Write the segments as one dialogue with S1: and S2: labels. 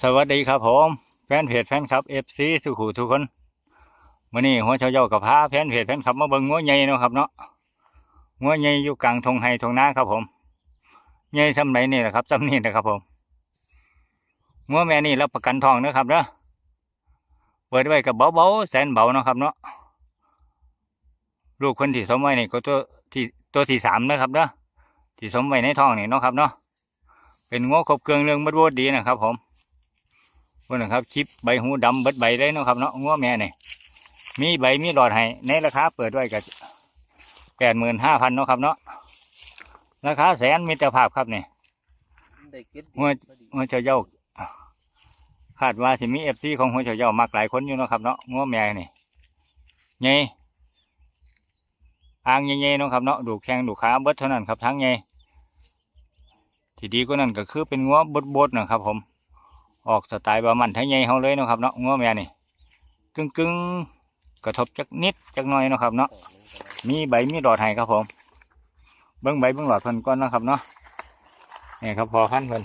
S1: สวัสดีครับผม แฟนเพจแฟนคลับเอฟซีทุกหูทุกคนวันนี้หัวเชาเย้ากับพาแฟนเพจแฟนคลับมาเบิ่งงัวใหญ่เนาะครับเนาะงัวใหญ่อยู่กลางทงไฮทงนาครับผมใหญ่สำไหนนี่แหละครับสำนี่นะครับผมงัวแม่นี่รับประกันทองนะครับเนาะเปิดไว้กับเบาๆแสนเบาเนาะครับเนาะลูกคนที่สมไว้นี่ก็ตัวที่ตัวที่สามนะครับเนาะที่สมไว้ในท้องนี่เนาะครับเนาะเป็นงัวครบเครื่องเรื่องบัดบดดีนะครับผม พุ่นนะครับคลิปใบหูดำเบิดใบเลยเนาะครับเนาะงัวแม่นี่มีใบมีหลอดให้ในราคาเปิดไว้กับแปดหมื่นห้าพันเนาะครับเนาะราคาแสนมิตรภาพครับนี่
S2: ได้เก็ด
S1: หัวหัวเฉาเย้าคาดว่าสิมีเอฟซีของหัวเฉาเย้ามากหลายคนอยู่เนาะครับเนาะงัวแม่นี่ไงอ่างใหญ่ๆเนาะครับเนาะดูแข้งดูขาเบิดเท่านั้นครับทั้งไงที่ดีก็นั่นก็คือเป็นงัวบดๆนะครับผม ออกสไตล์บามันไทยใหญ่เฮาเลยนะครับเนาะงัวแม่นี่กึ่งกึ่งๆกระทบจักนิดจักน่อยนะครับเนาะมีใบมีหลอดให้ครับผมเบิ้งใบเบิ้งหลอดเพิ่นก่อนนะครับเนาะนี่ครับพอพันเพิ่น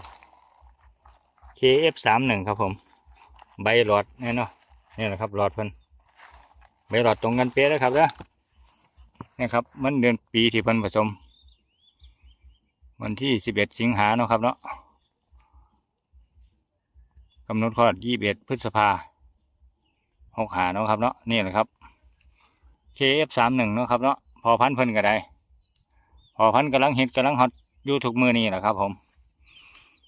S1: KF สามหนึ่งครับผม ใบหลอดนี่เนาะนี่แหละครับหลอดเพิ่นใบหลอดตรงกันเป๊ะเลยครับเด้อนี่ครับ มันเดือนปีที่เพิ่นผสม วันที่สิบเอ็ดสิงหาเนาะครับเนาะ กำหนดคลอดยี่สิบเอ็ดพฤษภาหกหาเนาะครับเนาะนี่แหละครับ KF สามหนึ่งเนาะครับเนาะพอพันเพิ่นก็ได้ พอพันกำลังเห็ดกำลังฮอตอยู่ทุกมือนี่แหละครับ ผม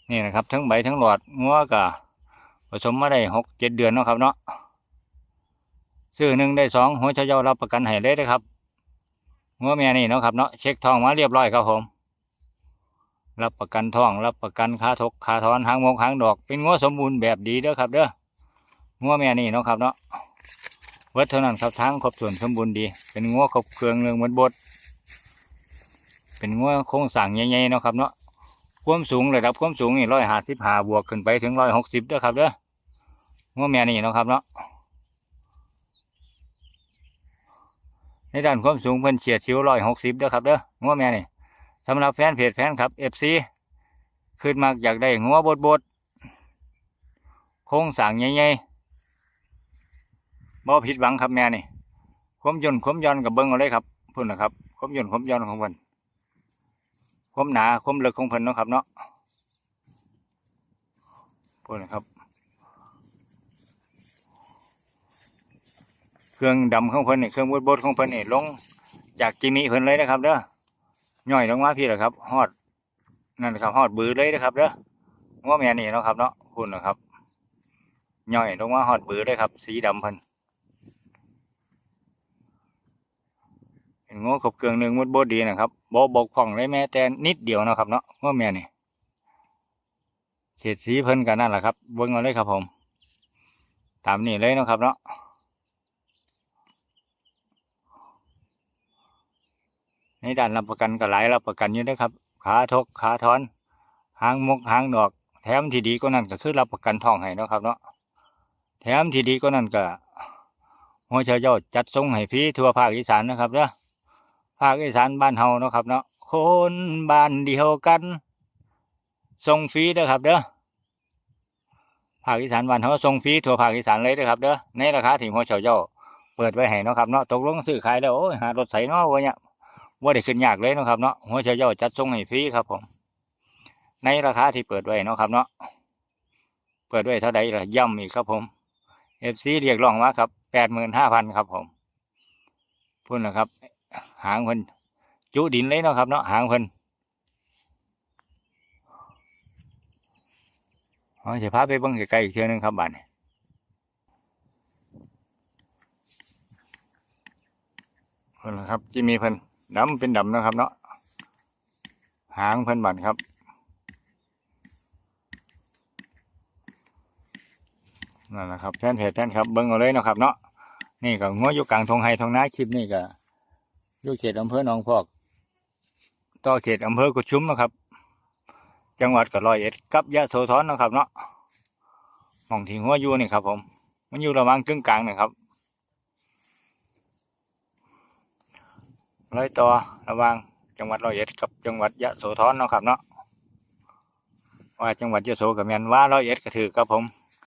S1: นี่นะครับ ทั้งใบทั้งหลอดงัวกะผสมมาได้หกเจ็ดเดือนเนาะครับเนาะซื้อหนึ่งได้สองหัวเชาเยารับประกันให้เลยนะครับงัวเมียนี่เนาะครับเนาะเช็คทองมาเรียบร้อยครับผม รับประกันท่อง รับประกันค่าทกค่าถอนหางมงหางดอก เป็นงัวสมบูรณ์แบบดีเด้อครับ เด้องัวแม่นี่เนาะครับเนาะเวิร์ดเท่านั้นครับทั้งครบส่วนสมบูรณ์ดี เป็นงัวครบเครื่องเรื่องเหมือนบด เป็นงัวโครงสร้างใหญ่ๆเนาะครับเนาะความสูงระดับความสูงนี่ร้อยห้าสิบห้าบวกขึ้นไปถึงร้อยหกสิบเด้อครับเด้องัวแม่นี่เนาะครับเนาะในด้านความสูงเพิ่นเฉียดชิวร้อยหกสิบเด้อครับเด้องัวแม่นี่ สำหรับแฟนเพจแฟนครับเอฟซีขึ้นมาอยากได้หัวบดบดโค้งสางใหญ่ๆบ่ผิดหวังครับแม่นี่คมยนต์คมย้อนกับเบิ้งเอาเลยครับพุ่นนะครับคมยนต์คมย้อนของเพิ่นคมหนาคมเลึกของเพิ่นเนาะครับเนาะพุ่นนะครับ เครื่องดำของเพิ่นนี่เครื่องบดบดของเพิ่นนี่ลงจากจิมิเพิ่นเลยนะครับเด้อ ย่อยลงมาพี่แหละครับฮอดนั่นนะครับฮอดบือเลยนะครับเด้อง้อแม่นี่เนาะครับเนาะคุณนะครับย่อยลงมาฮอดบือเลยครับ สีดำเพันเป็นง้อขบเกลืองหนึ่งมดบดดีนะครับบอบกพ่องเลยแม้แต่นิดเดียวเนาะครับเนาะง้อแม่นี่เฉดสีเพิ่นกันนั่นแหละครับเบิ้งเอาเลยครับผม ตามนี่เลยเนาะครับเนาะ ในด้านรับประกันก็หลายรับประกันอยู่นะครับ ขาทกขาทอนหางมกหางดอก แถมที่ดีก็นั่นก็คือรับประกันทองให้นะครับเนาะแถมที่ดีก็นั่นก็หัวเชายอดจัดส่งให้พี่ทั่วภาคอีสานนะครับเนาะภาคอีสานบ้านเฮานะครับเนาะคนบ้านเดียวกันส่งฟรีเด้อครับเด้อภาคอีสานบ้านเฮาส่งฟรีทั่วภาคอีสานเลยเด้อครับเด้อในราคาที่หัวเชายอเปิดไว้ให้นะครับเนาะตกลงซื้อขายแล้วโอ้ยหารถใส่เนาะวะเนี่ย ว่าได้ขึ้นยากเลยนะครับเนาะหัวเชยเย่าจัดส่งให้ฟรีครับผม ในราคาที่เปิดไว้เนาะครับเนาะเปิดไว้เท่าใดล่ะย่ำอีกครับผมเอฟซีเรียกร้องมาครับแปดหมื่นห้าพันครับผมพุ่นนะครับ หางพิ่นจุดินเลยเนาะครับเนาะหางพิ่นเอาจะพาไปเบิ่งไกลๆอีกเทื่อนึงครับบ้านเพิ่นนะครับจิมีเพิ่น ดำเป็นดำนะครับ เนาะหางเพิ่นบันครับ นั่นแหละครับแทนเพจแทนครับเบิ้งเอาเลยเนาะครับ เนาะนี่ก็งัวอยู่กลางทงไฮทงน้าคลิปนี่ก็อยู่เขตอำเภอหนองพอกต่อเขตอำเภอกุดชุมนะครับ จังหวัดกะร้อยเอ็ดกับยะโสธรนะครับ เนาะหมองที่หัวอยู่นี่ครับ ผม มันอยู่ระหว่างกึ่งกลางนะครับ ร้อยต่อระหว่างจังหวัดร้อยเอ็ดกับจังหวัดยะโสธรเนาะครับเนาะว่าจังหวัดยะโสกับแมนว่าร้อยเอ็ดก็ถือครับผม